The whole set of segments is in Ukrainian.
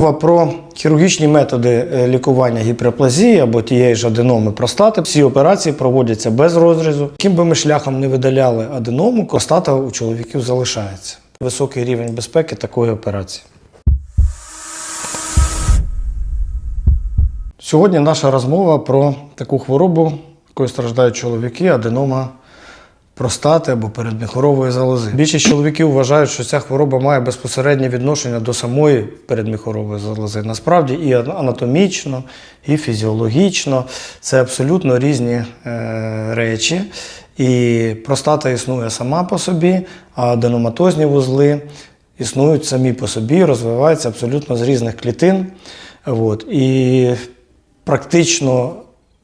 Мова Про хірургічні методи е, лікування гіперплазії або тієї ж аденоми простати. Всі операції проводяться без розрізу. Яким би ми шляхом не видаляли аденому, простата у чоловіків залишається. Високий рівень безпеки такої операції. Сьогодні наша розмова про таку хворобу, якою страждають чоловіки, аденома простати або передміхорової залози. Більшість чоловіків вважають, що ця хвороба має безпосереднє відношення до самої передміхорової залози. Насправді і анатомічно, і фізіологічно це абсолютно різні е, речі. І простата існує сама по собі, а аденоматозні вузли існують самі по собі, розвиваються абсолютно з різних клітин. От. І практично,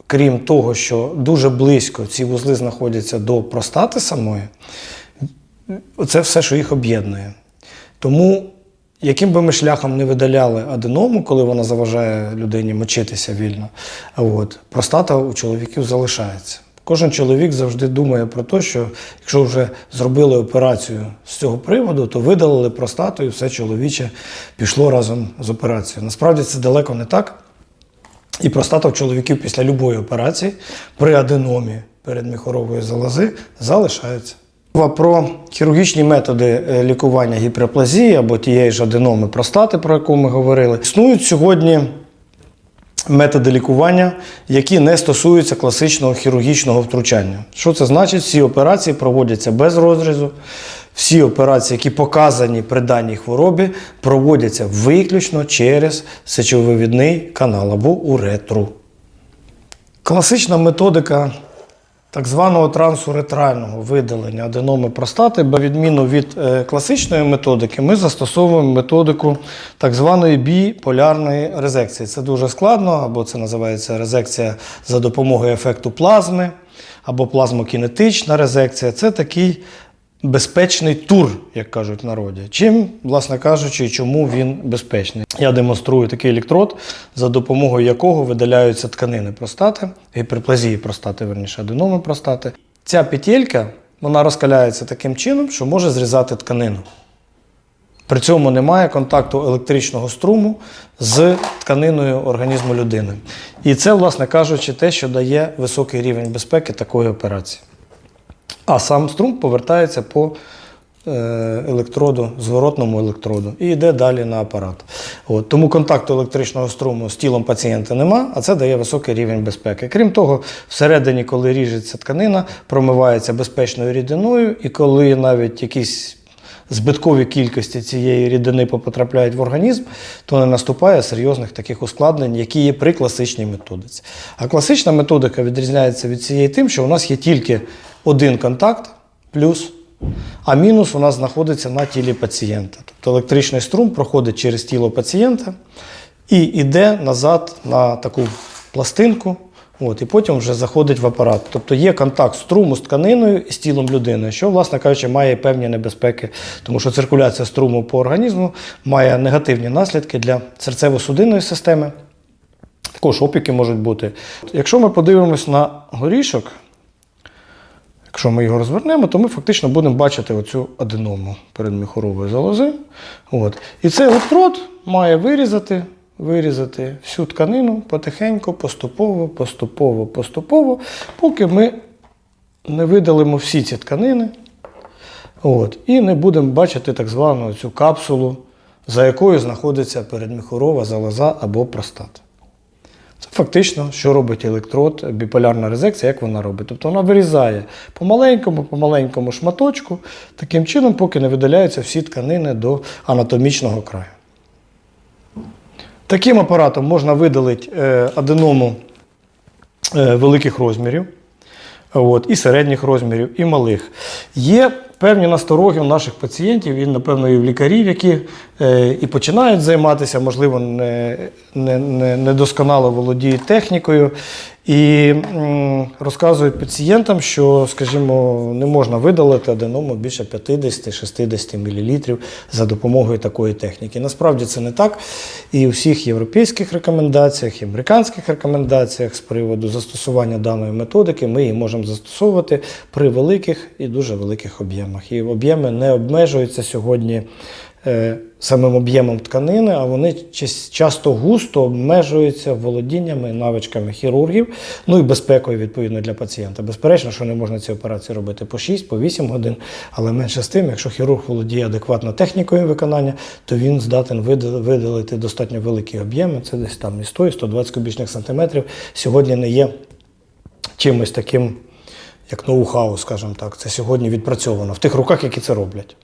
крім того, що дуже близько ці вузли знаходяться до простати самої, це все, що їх об'єднує. Тому, яким би ми шляхом не видаляли аденому, коли вона заважає людині мочитися вільно, от, простата у чоловіків залишається. Кожен чоловік завжди думає про те, що якщо вже зробили операцію з цього приводу, то видалили простату і все чоловіче пішло разом з операцією. Насправді це далеко не так. І простата у чоловіків після любої операції при аденомі передміхорової залози залишається. Про хірургічні методи е, лікування гіперплазії або тієї ж аденоми простати, про яку ми говорили, існують сьогодні методи лікування, які не стосуються класичного хірургічного втручання. Що це значить? Всі операції проводяться без розрізу. Всі операції, які показані при даній хворобі, проводяться виключно через сечовивідний канал або уретру. Класична методика так званого трансуретрального видалення аденоми простати, на відміну від е, класичної методики, ми застосовуємо методику так званої біполярної резекції. Це дуже складно, або це називається резекція за допомогою ефекту плазми, або плазмокінетична резекція. Це такий безпечний тур, як кажуть в народі. Чим, власне кажучи, чому він безпечний? Я демонструю такий електрод, за допомогою якого видаляються тканини простати, гіперплазії простати, верніше, аденоми простати. Ця петелька вона розкаляється таким чином, що може зрізати тканину. При цьому немає контакту електричного струму з тканиною організму людини. І це, власне кажучи, те, що дає високий рівень безпеки такої операції. А сам струм повертається по е, електроду, зворотному електроду і йде далі на апарат. От, тому контакту електричного струму з тілом пацієнта нема, а це дає високий рівень безпеки. Крім того, всередині, коли ріжеться тканина, промивається безпечною рідиною, і коли навіть якісь збиткові кількості цієї рідини потрапляють в організм, то не наступає серйозних таких ускладнень, які є при класичній методиці. А класична методика відрізняється від цієї тим, що у нас є тільки один контакт плюс, а мінус у нас знаходиться на тілі пацієнта. Тобто електричний струм проходить через тіло пацієнта і йде назад на таку пластинку. От, і потім вже заходить в апарат. Тобто є контакт струму з тканиною і з тілом людини, що, власне кажучи, має певні небезпеки, тому що циркуляція струму по організму має негативні наслідки для серцево-судинної системи. Також опіки можуть бути. Якщо ми подивимось на горішок, якщо ми його розвернемо, то ми фактично будемо бачити оцю аденому передміхорової залози. От. І цей електрод має вирізати вирізати всю тканину потихеньку, поступово, поступово, поступово, поки ми не видалимо всі ці тканини. От, І не будемо бачити так звану цю капсулу, за якою знаходиться передміхорова залоза або простата. Це фактично, що робить електрод, біполярна резекція, як вона робить. Тобто вона вирізає по маленькому, по маленькому шматочку, таким чином, поки не видаляються всі тканини до анатомічного краю. Таким апаратом можна видалити е, аденому е, великих розмірів, от, і середніх розмірів, і малих. Є певні настороги у наших пацієнтів, і, напевно, і в лікарів, які е, і починають займатися, можливо, не, не, не, недосконало володіють технікою. І розказують пацієнтам, що, скажімо, не можна видалити аденому більше 50-60 мл за допомогою такої техніки. Насправді це не так. І у всіх європейських рекомендаціях, і американських рекомендаціях з приводу застосування даної методики ми її можемо застосовувати при великих і дуже великих об'ємах. І об'єми не обмежуються сьогодні самим об'ємом тканини, а вони часто густо обмежуються володіннями, навичками хірургів, ну і безпекою відповідно для пацієнта. Безперечно, що не можна ці операції робити по 6, по 8 годин, але менше з тим, якщо хірург володіє адекватно технікою виконання, то він здатен видалити достатньо великі об'єми. Це десь там і 100, і 120 кубічних сантиметрів. Сьогодні не є чимось таким, як ноу-хау, скажімо так. Це сьогодні відпрацьовано в тих руках, які це роблять.